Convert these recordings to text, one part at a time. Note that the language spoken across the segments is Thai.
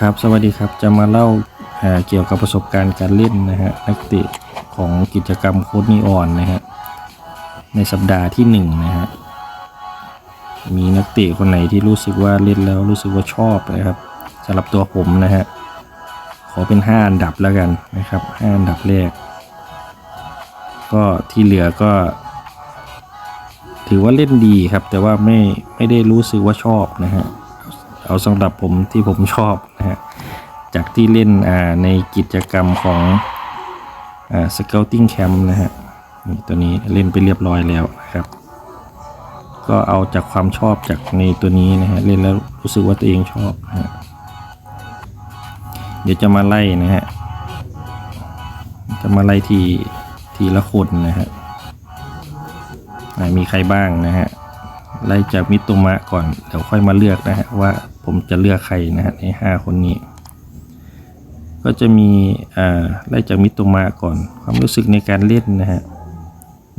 ครับสวัสดีครับจะมาเล่าเกี่ยวกับประสบการณ์การเล่นนะฮะนักเตะของกิจกรรมโค้ดนีออนนะฮะในสัปดาห์ที่หนึ่งนะฮะมีนักเตะคนไหนที่รู้สึกว่าเล่นแล้วรู้สึกว่าชอบนะครับสำหรับตัวผมนะฮะขอเป็น 5 อันดับแล้วกันนะครับ 5 อันดับแรก ก็ที่เหลือก็ ถือว่าเล่นดีครับ แต่ว่าไม่ไม่ได้รู้สึกว่าชอบนะฮะเอาสำหรับผมที่ผมชอบ จากที่เล่นในกิจกรรมของอ่า scouting camp นะฮะนี่ตัวนี้เล่นไปเรียบร้อยแล้วนะครับ ก็เอาจากความชอบจากในตัวนี้นะฮะเล่นแล้วรู้สึกว่าตัวเองชอบนะฮะเดี๋ยวจะมาไล่นะฮะจะมาไล่ทีทีละคนนะฮะมีใครบ้างนะฮะไล่จากมิโตมะก่อนเดี๋ยวค่อยมาเลือกนะฮะว่าผมจะเลือกใครนะฮะในห้าคนนี้ ก็จะมีไล่จากมิโตมะก่อน ความรู้สึกในการเล่นนะฮะ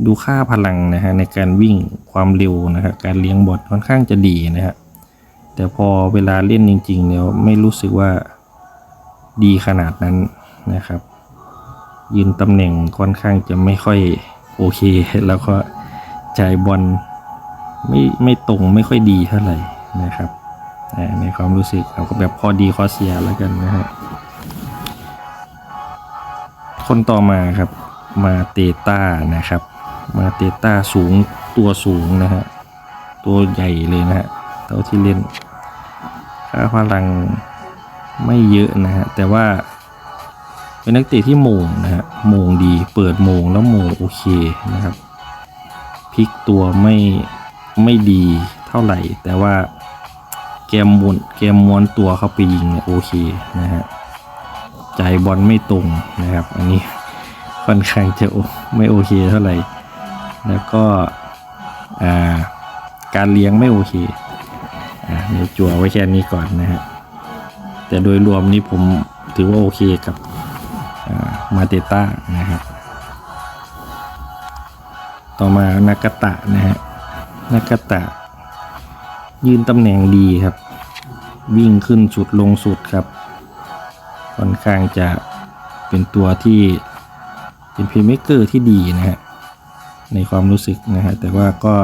ดูค่าพลังนะฮะในการวิ่งความเร็วนะฮะการเลี้ยงบอลค่อนข้างจะดีนะฮะแต่พอเวลาเล่นจริงๆเนี่ยไม่รู้สึกว่าดีขนาดนั้นนะครับ ยืนตำแหน่งค่อนข้างจะไม่ค่อยโอเค แล้วก็จ่ายบอลไม่ไม่ตรงไม่ค่อยดีเท่าไหร่นะครับในความรู้สึกเราก็แบบข้อดีข้อเสียแล้วกันนะฮะ คนต่อมาครับมาเตต้านะครับ มาเตต้าสูงตัวสูงนะฮะตัวใหญ่เลยนะฮะเท่าที่เล่นค่าพลังไม่เยอะนะฮะแต่ว่าเป็นนักเตะที่โมงนะฮะโมงดีเปิดโมงแล้วโมงโอเคนะครับพลิกตัวไม่ไม่ดีเท่าไหร่ แต่ว่าแกมมวนแกมมวนตัวเข้าไปยิงเนี่ยโอเคนะฮะ จ่ายบอลไม่ตรงนะครับ อันนี้ค่อนข้างจะโอไม่โอเคเท่าไหร่ แล้วก็การเลี้ยงไม่โอเคอ่าเดี๋ยวจั่วไว้แค่นี้ก่อนนะฮะแต่โดยรวมนี้ผมถือว่าโอเคกับมาเตต้านะครับ ต่อมานากาตะนะฮะนากาตะ ยืนตำแหน่งดีครับ วิ่งขึ้นสุดลงสุดครับ ค่อนข้างจะเป็นตัวที่เป็นพลย์เมกเกอร์ที่ดีนะฮะในความรู้สึกนะฮะแต่ว่าก็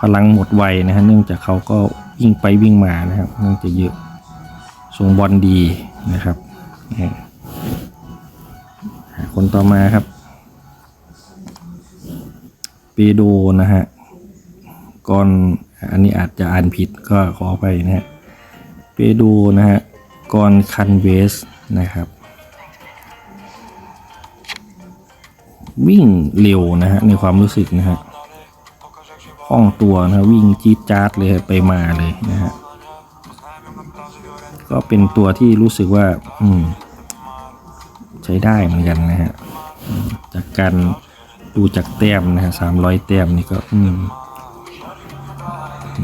พลังหมดไวนะฮะเนื่องจากเขาก็วิ่งไปวิ่งมานะครับเนื่องจะเยอะส่งบอลดีนะครับนะฮะคนต่อมาครับเปโดนะฮะก่อนอันนี้อาจจะอ่านผิดก็ขอไปนะฮะเปโดนะฮะกอนคันเวส นะครับ วิ่งเร็วนะฮะในความรู้สึกนะฮะคล่องตัวนะฮะวิ่งจี๊ดจ๊าดเลยไปมาเลยนะฮะก็เป็นตัวที่รู้สึกว่า อืม ใช้ได้เหมือนกันนะฮะจากการดูจากแต้มนะฮะสามร้อยแต้มนี่ก็ อืม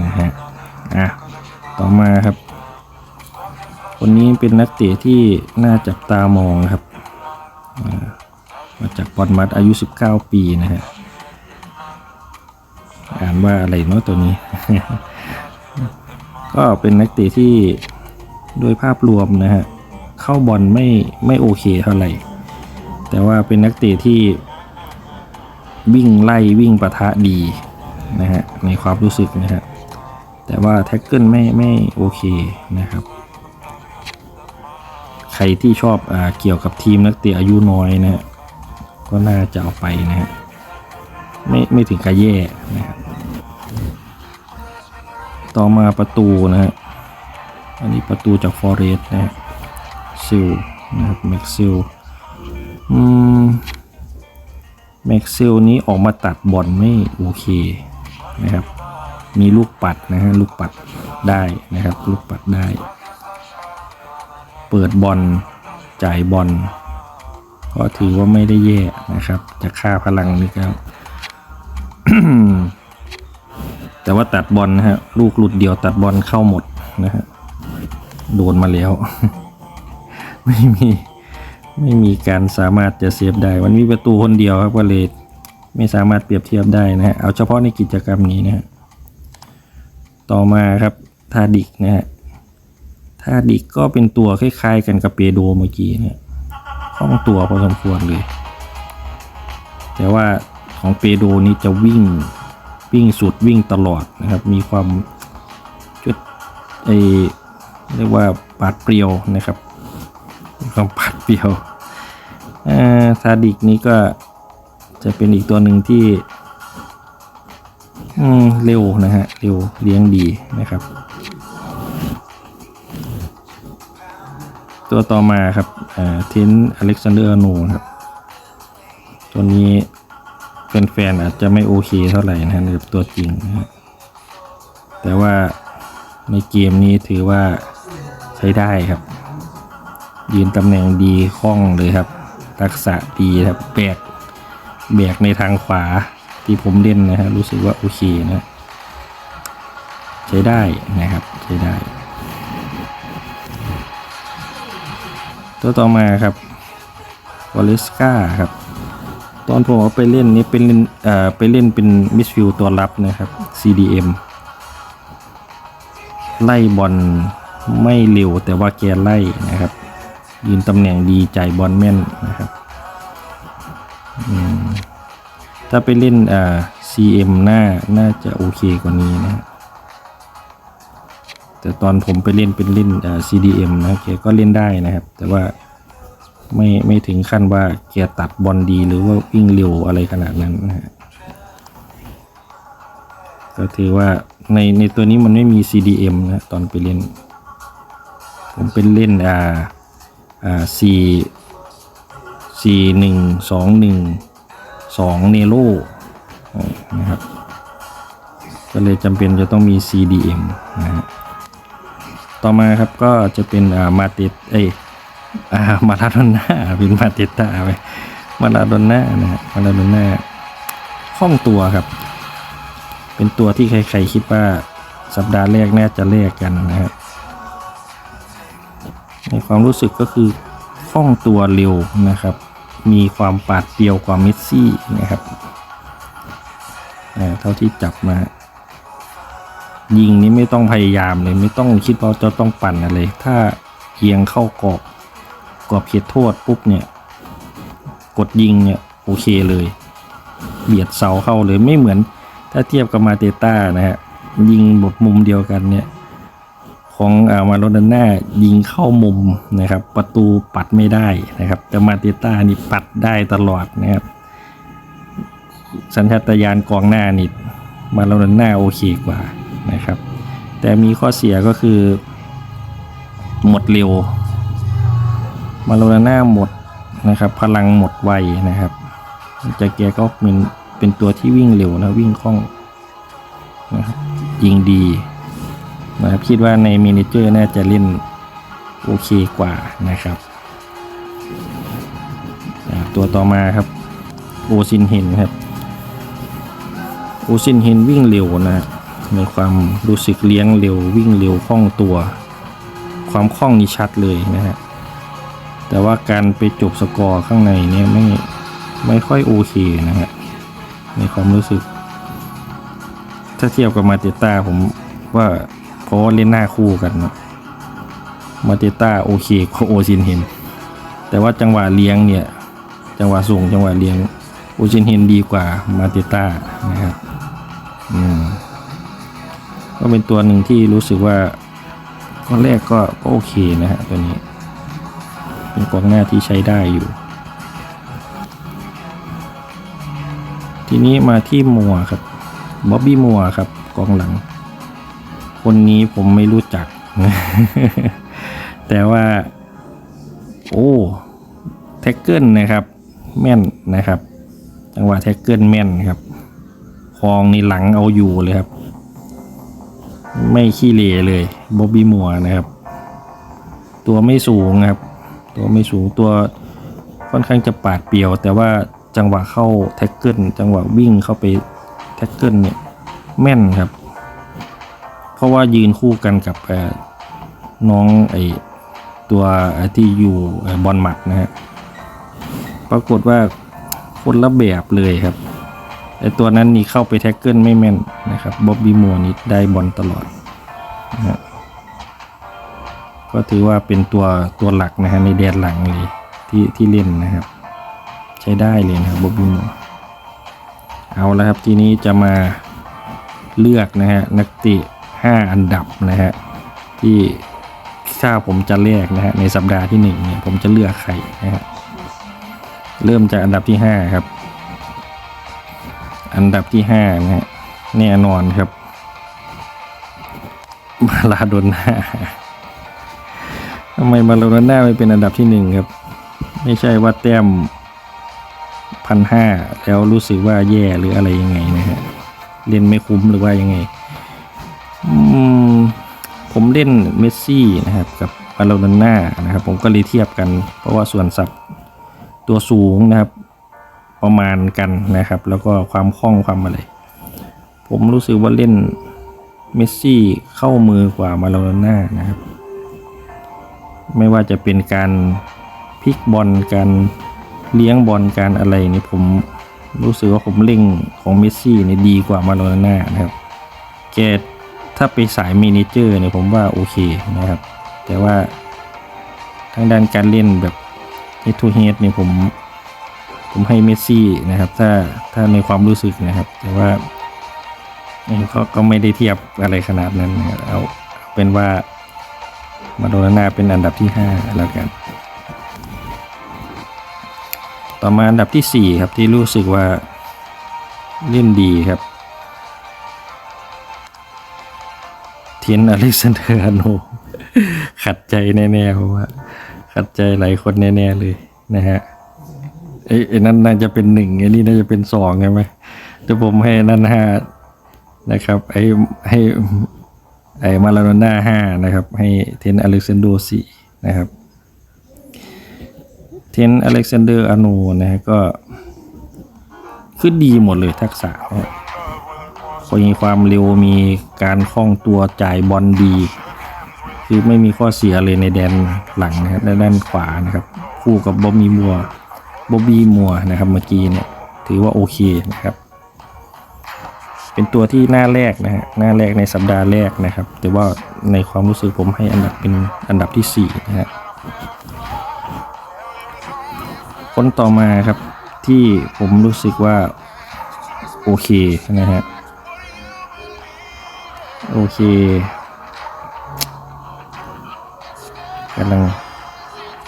นะฮะอะต่อมาครับ คนนี้เป็นนักเตะที่น่าจับตามองครับ มาจากบอลมัดอายุ 19 ปีนะฮะ อ่านว่าอะไรเนาะตัวนี้ ก็เป็นนักเตะที่โดยภาพรวมนะฮะ เข้าบอลไม่ไม่โอเคเท่าไหร่ แต่ว่าเป็นนักเตะที่วิ่งไล่วิ่งปะทะดีนะฮะในความรู้สึกนะฮะแต่ว่าแท็กเกิลไม่ไม่โอเคนะครับ ใครที่ชอบอเกี่ยวกับทีมนักเตะอายุน้อยนะฮะก็น่าจะเอาไปนะฮะไม่ไม่ถึงกับแย่นะครับต่อมาประตูนะฮะอันนี้ประตูจากฟอร์เรสต์นะฮะซิลนะครับแม็กซิลอืมแม็กซิลนี้ออกมาตัดบอลไม่โอเคนะครับ มีลูกปัดนะฮะลูกปัดได้นะครับ ลูกปัดได้ เปิดบอลจ่ายบอลก็ถือว่าไม่ได้แย่นะครับจากค่าพลังนี่ก็แต่ว่าตัดบอลนะฮะ ลูกหลุดเดียวตัดบอลเข้าหมดนะฮะ โดนมาแล้ว ไม่มี ไม่มีการสามารถจะเซฟได้วันนี้ประตูคนเดียวครับก็เลยไม่สามารถเปรียบเทียบได้นะฮะ เอาเฉพาะในกิจกรรมนี้นะฮะ ต่อมาครับทาดิกนะฮะ ถ้าดิกก็เป็นตัวคล้ายๆ กันกับเปโดเมื่อกี้เนี่ยคล่องตัวพอสมควรเลย แต่ว่าของเปโดนี้จะวิ่งวิ่งสุดวิ่งตลอดนะครับ มีความจุดไอเรียกว่าปาดเปรียวนะครับมีความปาดเปรียวอ่าซาดิกนี้ก็จะเป็นอีกตัวหนึ่งที่เร็วนะฮะเร็วเลี้ยงดีนะครับ ตัวต่อมาครับอ่าเทนอเล็กซานเดอร์โนครับ ตัวนี้แฟนๆอาจจะไม่โอเคเท่าไหร่นะฮะกับตัวจริงนะฮะแต่ว่าในเกมนี้ถือว่าใช้ได้ครับ ยืนตำแหน่งดีคล่องเลยครับ ทักษะดีครับแบกแบกในทางขวาที่ผมเล่นนะฮะรู้สึกว่าโอเคนะ ใช้ได้นะครับใช้ได้ ตัวต่อมาครับวอลเลสกาครับ ตอนผมเอาไปเล่นนี่เป็นเล่นเอ่อไปเล่นเป็นมิสฟิลตัวรับนะครับ CDM ไล่บอลไม่เร็วแต่ว่าแกไล่นะครับ ยืนตำแหน่งดีจ่ายบอลแม่นนะครับถ้าไปเล่นอ่า CM หน่าน่าจะโอเคกว่านี้นะครับ แต่ตอนผมไปเล่นเป็นเล่นอ่า CDM นะแกก็เล่นได้นะครับ แต่ว่าไม่ไม่ถึงขั้นว่าแกตัดบอลดีหรือว่าวิ่งเร็วอะไรขนาดนั้นนะฮะก็ถือว่าในในตัวนี้มันไม่มี CDM นะตอนไปเล่น ผมเป็นเล่นอ่าอ่า C C หนึ่งสองหนึ่งสองเนโรนะครับ ก็เลยจำเป็นจะต้องมี CDM นะฮะ ต่อมาครับก็จะเป็นอ่ามาติดเออ่ามาลาโดน่าเป็นมาติต้าไปมาลาโดน่านะฮะมาลาโดน่าคล่องตัวครับ เป็นตัวที่ใครๆคิดว่าสัปดาห์แรกน่าจะแลกกันนะครับในความรู้สึกก็คือคล่องตัวเร็วนะครับ มีความปาดเปรียวกว่าเมสซี่นะครับเท่าที่จับมา ยิงนี้ไม่ต้องพยายามเลย ไม่ต้องคิดว่าจะต้องปั่นอะไร ถ้าเอียงเข้ากรอบกรอบเขตโทษปุ๊บเนี่ย กดยิงเนี่ยโอเคเลย เบียดเสาเข้าเลยไม่เหมือน ถ้าเทียบกับมาเตต้านะฮะยิงบทมุมเดียวกันเนี่ย ของอามาโรดาน่ายิงเข้ามุมนะครับ ประตูปัดไม่ได้นะครับ แต่มาเตต้านี่ปัดได้ตลอดนะครับ สัญชาตญาณกองหน้านี่มาโรดาน่าโอเคกว่า นะครับ แต่มีข้อเสียก็คือ หมดเร็ว มาโรดาน่าหมดนะครับ พลังหมดไวนะครับแต่แกก็เป็นเป็นตัวที่วิ่งเร็วนะวิ่งคล่องนะครับยิงดีนะครับคิดว่าในมินิเจอร์น่าจะเล่นโอเคกว่านะครับ ตัวต่อมาครับโอซินเฮนครับโอซินเฮนวิ่งเร็วนะฮะในความรู้สึกเลี้ยงเร็ววิ่งเร็วคล่องตัว ความคล่องนี่ชัดเลยนะฮะแต่ว่าการไปจบสกอร์ข้างในเนี่ยไม่ไม่ค่อยโอเคนะฮะในความรู้สึก ถ้าเทียบกับมาเตต้าผมว่าเพราะว่าเล่นหน้าคู่กันนะมาเตต้าโอเคกว่าโอซินเฮนแต่ว่าจังหวะเลี้ยงเนี่ย จังหวะส่งจังหวะเลี้ยงโอซินเฮนดีกว่ามาเตต้านะครับอืม ก็เป็นตัวหนึ่งที่รู้สึกว่าก้อนแรกก็ก็โอเคนะฮะตัวนี้ เป็นกองหน้าที่ใช้ได้อยู่ ทีนี้มาที่มัวครับบ๊อบบี้มัวครับกองหลัง คนนี้ผมไม่รู้จัก แต่ว่า โอ้แท็กเกิลนะครับ แม่นนะครับ จังหวะแท็กเกิลแม่นครับคลองในหลังเอาอยู่เลยครับ ไม่ขี้เหร่เลยบ๊อบบี้มัวนะครับ ตัวไม่สูงครับ ตัวไม่สูงตัวค่อนข้างจะปาดเปียว แต่ว่าจังหวะเข้าแท็กเกิลจังหวะวิ่งเข้าไปแท็กเกิลเนี่ยแม่นครับ เพราะว่ายืนคู่กันกับน้องไอตัวเอ่อที่อยู่บอลหมัดนะฮะปรากฏว่าคนละแบบเลยครับ ไอตัวนั้นนี่เข้าไปแท็กเกิลไม่แม่นนะครับบ๊อบบี้มัวนี่ได้บอลตลอดนะฮะก็ถือว่าเป็นตัวตัวหลักนะฮะในแดนหลังเลยที่ที่เล่นนะครับ ใช้ได้เลยนะครับบ๊อบบี้โมเอาแล้วครับทีนี้จะมาเลือกนะฮะนักเตะ5 อันดับนะฮะที่ถ้าผมจะเลือกนะฮะในสัปดาห์ที่หนึ่งเนี่ยผมจะเลือกใครนะฮะเริ่มจากอันดับที่ 5 ครับ อันดับที่5นะฮะแน่นอนครับมาลาโดน่าทำไมมาลาโดน่าไม่เป็นอันดับที่หนึ่งครับ ไม่ใช่ว่าแต้มพันห้าแล้วรู้สึกว่าแย่หรืออะไรยังไงนะฮะเล่นไม่คุ้มหรือว่ายังไงผมเล่นเมสซี่นะครับกับมาลาโดน่านะครับ ผมก็เลยเทียบกัน เพราะว่าส่วนสับตัวสูงนะครับ ประมาณกันนะครับ แล้วก็ความคล่องความอะไร ผมรู้สึกว่าเล่นเมสซี่เข้ามือกว่ามาลโดน่านะครับ ไม่ว่าจะเป็นการพลิกบอลการเลี้ยงบอลการอะไรนี่ผมรู้สึกว่าผมเล่งของเมสซี่นี่ดีกว่ามาโลน่านะครับแกถ้าไปสายมเนเจอร์เนี่ยผมว่าโอเคนะครับ แต่ว่าทางด้านการเล่นแบบ head to head เนี่ยผม ผมให้เมสซี่นะครับ ถ้าถ้าในความรู้สึกนะครับ แต่ว่าเขาก็ไม่ได้เทียบอะไรขนาดนั้นนะครับเอาเป็นว่ามาโดนาเป็นอันดับที่ 5 แล้วกัน ต่อมาอันดับที่ 4 ครับที่รู้สึกว่าเล่นดีครับ เทียนอเล็กซานเดอร์อโน ขัดใจแน่ๆเพราะว่า ขัดใจหลายคนแน่ ๆ เลยนะฮะ เอ้ไอ้นั่นน่าจะเป็นหนึ่งไอ้นี่น่าจะเป็นสองใช่ไหมแต่ผมให้นั่นห้านะครับ ไอ้ให้ไอ้มาลาโดน่าห้านะครับ ให้เทนอเล็กซานโดสี่นะครับ เทนอเล็กซานเดอร์อาโนนะฮะก็คือดีหมดเลยทักษะนะมีความเร็วมีการคล่องตัวจ่ายบอลดี คือไม่มีข้อเสียเลยในแดนหลังนะครับในด้านขวานะครับ คู่กับบอบบี้มัว บอบบี้มัวนะครับเมื่อกี้เนี่ยถือว่าโอเคนะครับ เป็นตัวที่หน้าแรกนะฮะหน้าแรกในสัปดาห์แรกนะครับ แต่ว่าในความรู้สึกผมให้อันดับเป็นอันดับที่สี่นะฮะคนต่อมาครับที่ผมรู้สึกว่าโอเคนะฮะโอเคกำลัง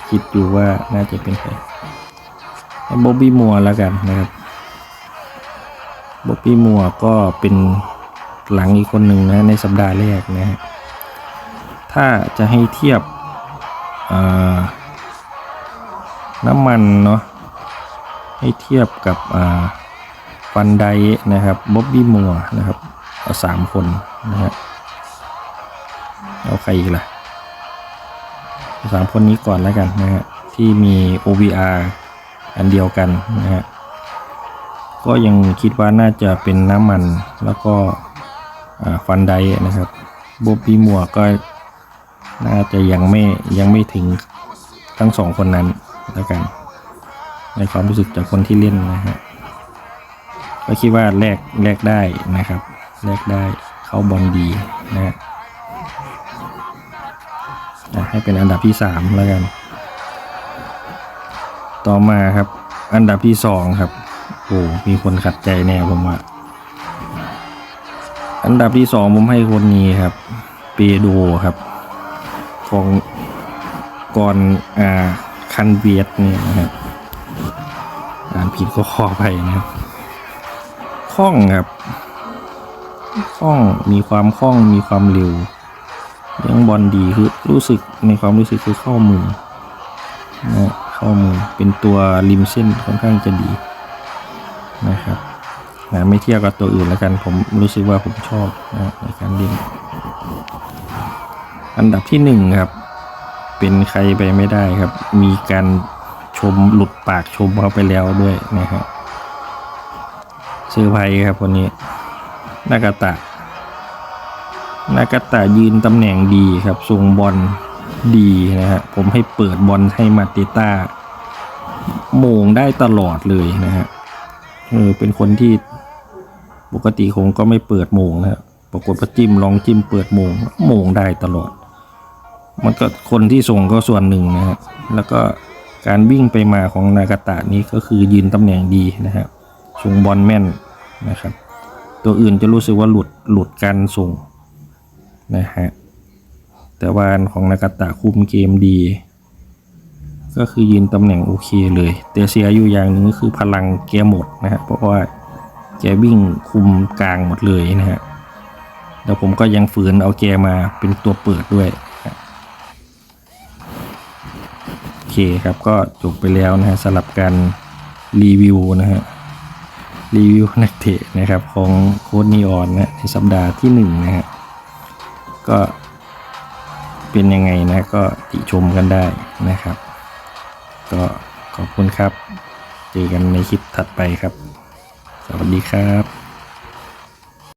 คิดอยู่ว่าน่าจะเป็นใคร บ๊อบบี้มัวแล้วกันนะครับบ๊อบบี้มัวก็เป็นหลังอีกคนหนึ่งนะในสัปดาห์แรกนะฮะถ้าจะให้เทียบน้ำมันเนาะให้เทียบกับฟันไดนะครับบ๊อบบี้มัวนะครับเอาสามคนนะฮะเอาใครอีกล่ะเอาสามคนนี้ก่อนแล้วกันนะฮะที่มี OVR อันเดียวกันนะฮะก็ยังคิดว่าน่าจะเป็นน้ำมันแล้วก็ฟันไดนะครับบ๊บบี้มัวก็น่าจะยังไม่ยังไม่ถึงทั้งสองคนนั้นแล้วกัน ในความรู้สึกจากคนที่เล่นนะฮะก็คิดว่าแลกแลกได้นะครับแลกได้เข้าบอลดีนะฮะอะให้เป็นอันดับที่สามแล้วกัน ต่อมาครับ อันดับที่สองครับโอ้มีคนขัดใจแน่ผมว่าอันดับที่สองผมให้คนนี้ครับ เปโดครับ ของก่อนอ่าคันเวียดเนี่ยนะครับอ่านผิดก็ขอไปนะครับคล่องครับคล่องมีความคล่องมีความเร็วยังบอลดีคือรู้สึกในความรู้สึกคือเข้ามือนะ ข้ามือเป็นตัวริมเส้นค่อนข้างจะดีนะครับนะไม่เทียบกับตัวอื่นแล้วกันผมรู้สึกว่าผมชอบนะในการเล่นอันดับที่หนึ่งครับ เป็นใครไปไม่ได้ครับ มีการชมหลุดปากชมเขาไปแล้วด้วยนะครับเซอร์ไพรส์ครับคนนี้นากาตะนากาตะยืนตำแหน่งดีครับทรงบอล ดีนะฮะ ผมให้เปิดบอลให้มาติต้าโมงได้ตลอดเลยนะฮะเออเป็นคนที่ปกติคงก็ไม่เปิดโมงนะครับปรากฏว่าจิ้มลองจิ้มเปิดโมงโมงได้ตลอด มันก็คนที่ส่งก็ส่วนหนึ่งนะครับแล้วก็การวิ่งไปมาของนากาตะนี้ก็คือยืนตำแหน่งดีนะครับส่งบอลแม่นนะครับ ตัวอื่นจะรู้สึกว่าหลุดหลุดการส่งนะฮะ แต่วานของนากาตะคุมเกมดี ก็คือยืนตำแหน่งโอเคเลย แต่เสียอยู่อย่างหนึ่งก็คือพลังแกหมดนะฮะเพราะว่าแกวิ่งคุมกลางหมดเลยนะฮะแล้วผมก็ยังฝืนเอาแกมาเป็นตัวเปิดด้วยโอเคครับก็จบไปแล้วนะฮะสำหรับการรีวิวนะฮะรีวิวนักเตะนะครับของโค้ดนีออนนะในสัปดาห์ที่หนึ่งนะฮะก็ เป็นยังไงนะก็ติชมกันได้นะครับ ก็ขอบคุณครับ เจอกันในคลิปถัดไปครับ สวัสดีครับ